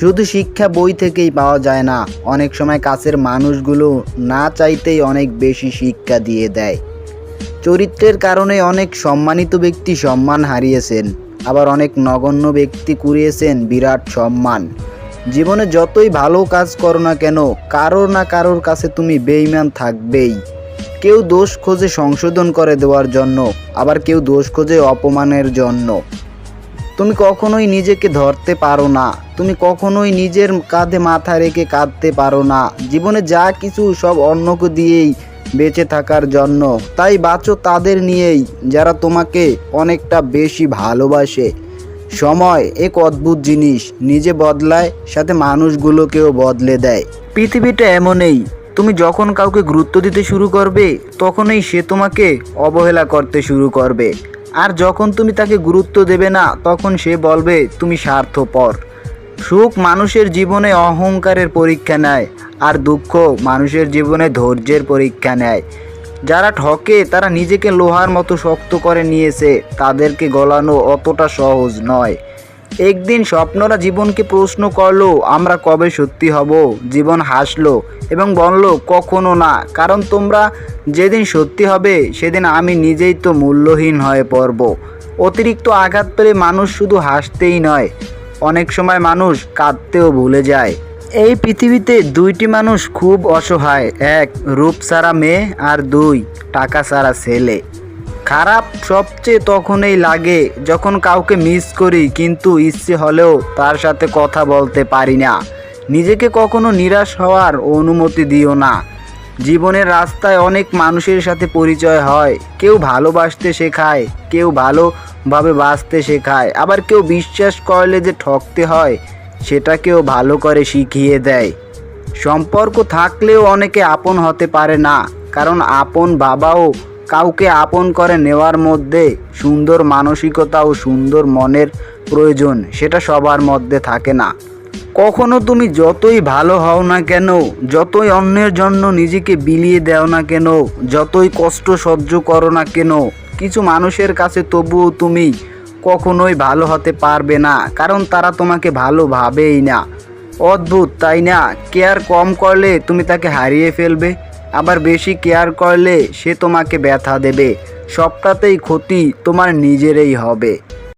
শুধু শিক্ষা বই থেকেই পাওয়া যায় না, অনেক সময় কাছের মানুষগুলো না চাইতেই অনেক বেশি শিক্ষা দিয়ে দেয়। চরিত্রের কারণে অনেক সম্মানিত ব্যক্তি সম্মান হারিয়েছেন, আবার অনেক নগণ্য ব্যক্তি কুড়িয়েছেন বিরাট সম্মান। জীবনে যতই ভালো কাজ করো না কেন কারোর না কারোর কাছে তুমি বেইমান থাকবেই। কেউ দোষ খোঁজে সংশোধন করে দেওয়ার জন্য, আবার কেউ দোষ খোঁজে অপমানের জন্য। তুমি কখনোই নিজেকে ধরতে পারো না। তুমি কখনোই নিজের কাঁধে মাথা রেখে কাঁদতে পারো না। জীবনে যা কিছু সব অন্যকে দিয়েই বেঁচে থাকার জন্য। তাই বাঁচো তাদের নিয়েই, যারা তোমাকে অনেকটা বেশি ভালোবাসে। সময় এক অদ্ভুত জিনিস, নিজে বদলায়, সাথে মানুষগুলোকেও বদলে দেয়। পৃথিবীটা এমনই, তুমি যখন কাউকে গুরুত্ব দিতে শুরু করবে, তখনই সে তোমাকে অবহেলা করতে শুরু করবে। আর যখন তুমি তাকে গুরুত্ব দেবে না, তখন সে বলবে, তুমি স্বার্থপর। সুখ মানুষের জীবনে অহংকারের পরীক্ষা নেয়, আর দুঃখ মানুষের জীবনে ধৈর্যের পরীক্ষা নেয়। যারা ঠকে, তারা নিজেকে লোহার মতো শক্ত করে নিয়েছে, তাদেরকে গলানো অতটা সহজ নয়। একদিন স্বপ্নরা জীবনকে প্রশ্ন করল, আমরা কবে সত্যি হব? জীবন হাসলো এবং বলল, কখনো না, কারণ তোমরা যেদিন সত্যি হবে, সেদিন আমি নিজেই তো মূল্যহীন হয়ে পড়ব। অতিরিক্ত আঘাত পেলে মানুষ শুধু হাসতেই নয়, অনেক সময় মানুষ কাঁদতেও ভুলে যায়। এই পৃথিবীতে দুইটি মানুষ খুব অসহায়, এক রূপ সারা মেয়ে আর দুই টাকা সারা ছেলে। খারাপ সবচেয়ে তখনই লাগে যখন কাউকে মিস করি, কিন্তু ইচ্ছে হলেও তার সাথে কথা বলতে পারি না। নিজেকে কখনো নিরাশ হওয়ার অনুমতি দিও না। জীবনের রাস্তায় অনেক মানুষের সাথে পরিচয় হয়। কেউ ভালোবাসতে শেখায়, কেউ ভালোভাবে বাঁচতে শেখায়। আবার কেউ বিশ্বাস করলে যে ঠকতে হয়, সেটাকেও ভালো করে শিখিয়ে দেয়। সম্পর্ক থাকলেও অনেকে আপন হতে পারে না, কারণ আপন বাবাও কাউকে আপন করে নেওয়ার মধ্যে সুন্দর মানসিকতা ও সুন্দর মনের প্রয়োজন, সেটা সবার মধ্যে থাকে না। কখনো তুমি যতই ভালো হও না কেন, যতই অন্যের জন্য নিজেকে বিলিয়ে দেও না কেন, যতই কষ্ট সহ্য করো না কেন, কিছু মানুষের কাছে তবুও তুমি কখনোই ভালো হতে পারবে না, কারণ তারা তোমাকে ভালো ভাবেই না। অদ্ভুত, তাই না? কেয়ার কম করলে তুমি তাকে হারিয়ে ফেলবে। আবার বেশি কেয়ার করলে সে তোমাকে ব্যথা দেবে। সবটাতেই ক্ষতি তোমার নিজেরই হবে।